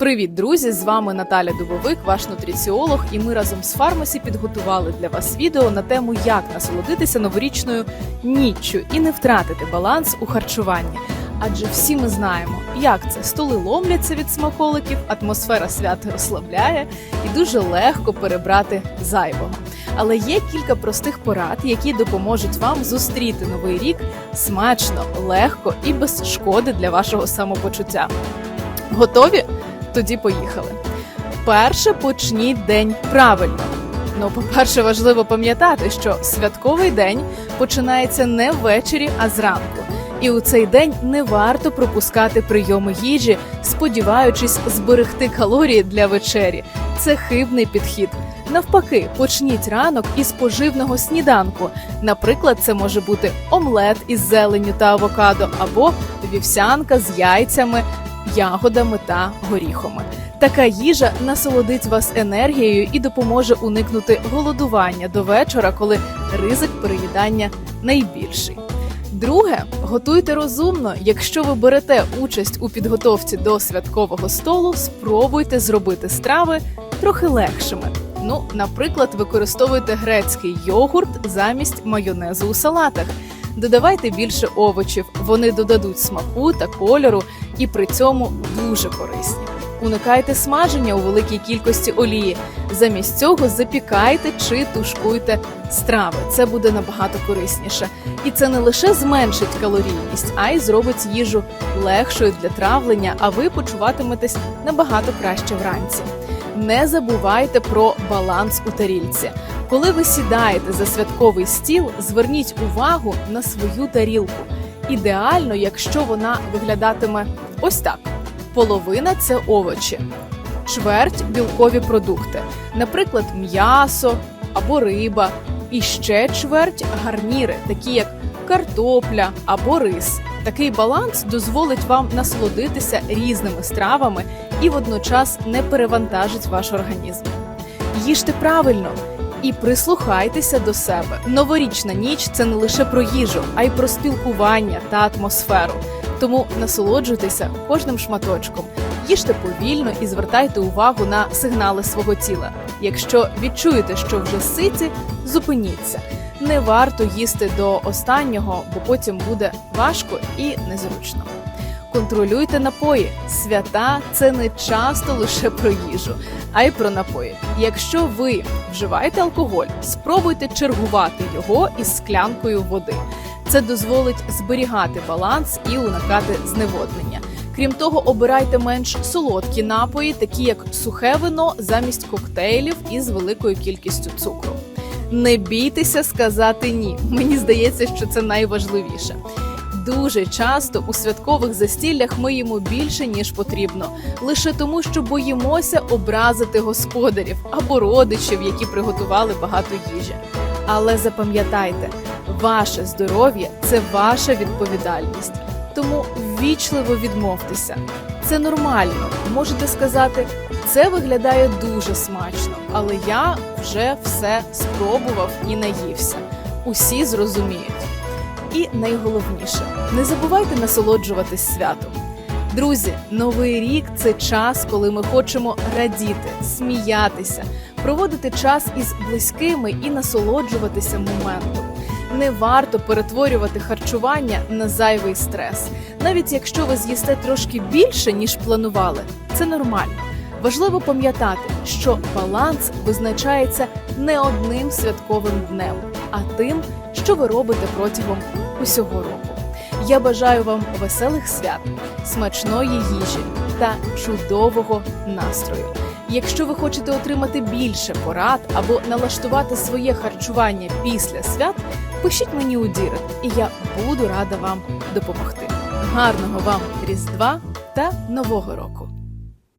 Привіт, друзі! З вами Наталя Дубовик, ваш нутриціолог, і ми разом з Фармасі підготували для вас відео на тему, як насолодитися новорічною ніччю і не втратити баланс у харчуванні. Адже всі ми знаємо, як це столи ломляться від смаколиків, атмосфера свята розслабляє і дуже легко перебрати зайвого. Але є кілька простих порад, які допоможуть вам зустріти новий рік смачно, легко і без шкоди для вашого самопочуття. Готові? Тоді поїхали. Перше почніть день правильно. Ну, по-перше, важливо пам'ятати, що святковий день починається не ввечері, а зранку. І у цей день не варто пропускати прийоми їжі, сподіваючись зберегти калорії для вечері. Це хибний підхід. Навпаки, почніть ранок із поживного сніданку. Наприклад, це може бути омлет із зеленню та авокадо або вівсянка з яйцями, ягодами та горіхами. Така їжа насолодить вас енергією і допоможе уникнути голодування до вечора, коли ризик переїдання найбільший. Друге, готуйте розумно. Якщо ви берете участь у підготовці до святкового столу, спробуйте зробити страви трохи легшими. Ну, наприклад, використовуйте грецький йогурт замість майонезу у салатах. Додавайте більше овочів, вони додадуть смаку та кольору і при цьому дуже корисні. Уникайте смаження у великій кількості олії. Замість цього запікайте чи тушкуйте страви. Це буде набагато корисніше. І це не лише зменшить калорійність, а й зробить їжу легшою для травлення, а ви почуватиметесь набагато краще вранці. Не забувайте про баланс у тарільці. Коли ви сідаєте за святковий стіл, зверніть увагу на свою тарілку. Ідеально, якщо вона виглядатиме ось так: половина це овочі, чверть білкові продукти, наприклад, м'ясо або риба, і ще чверть гарніри, такі як картопля або рис. Такий баланс дозволить вам насолодитися різними стравами і водночас не перевантажить ваш організм. Їжте правильно і прислухайтеся до себе. Новорічна ніч це не лише про їжу, а й про спілкування та атмосферу. Тому насолоджуйтеся кожним шматочком, їжте повільно і звертайте увагу на сигнали свого тіла. Якщо відчуєте, що вже ситі, зупиніться. Не варто їсти до останнього, бо потім буде важко і незручно. Контролюйте напої. Свята це не часто лише про їжу, а й про напої. Якщо ви вживаєте алкоголь, спробуйте чергувати його із склянкою води. Це дозволить зберігати баланс і уникати зневоднення. Крім того, обирайте менш солодкі напої, такі як сухе вино замість коктейлів із великою кількістю цукру. Не бійтеся сказати ні. Мені здається, що це найважливіше. Дуже часто у святкових застіллях ми їмо більше ніж потрібно, лише тому, що боїмося образити господарів або родичів, які приготували багато їжі. Але запам'ятайте, ваше здоров'я це ваша відповідальність. Тому ввічливо відмовтеся. Це нормально. Можете сказати, це виглядає дуже смачно, але я вже все спробував і наївся. Усі зрозуміють. І найголовніше, не забувайте насолоджуватись святом. Друзі, новий рік це час, коли ми хочемо радіти, сміятися, проводити час із близькими і насолоджуватися моментом. Не варто перетворювати харчування на зайвий стрес, навіть якщо ви з'їсте трошки більше ніж планували. Це нормально. Важливо пам'ятати, що баланс визначається не одним святковим днем, а тим, що ви робите протягом усього року. Я бажаю вам веселих свят, смачної їжі та чудового настрою. Якщо ви хочете отримати більше порад або налаштувати своє харчування після свят, пишіть мені у Дірект, і я буду рада вам допомогти. Гарного вам Різдва та Нового року!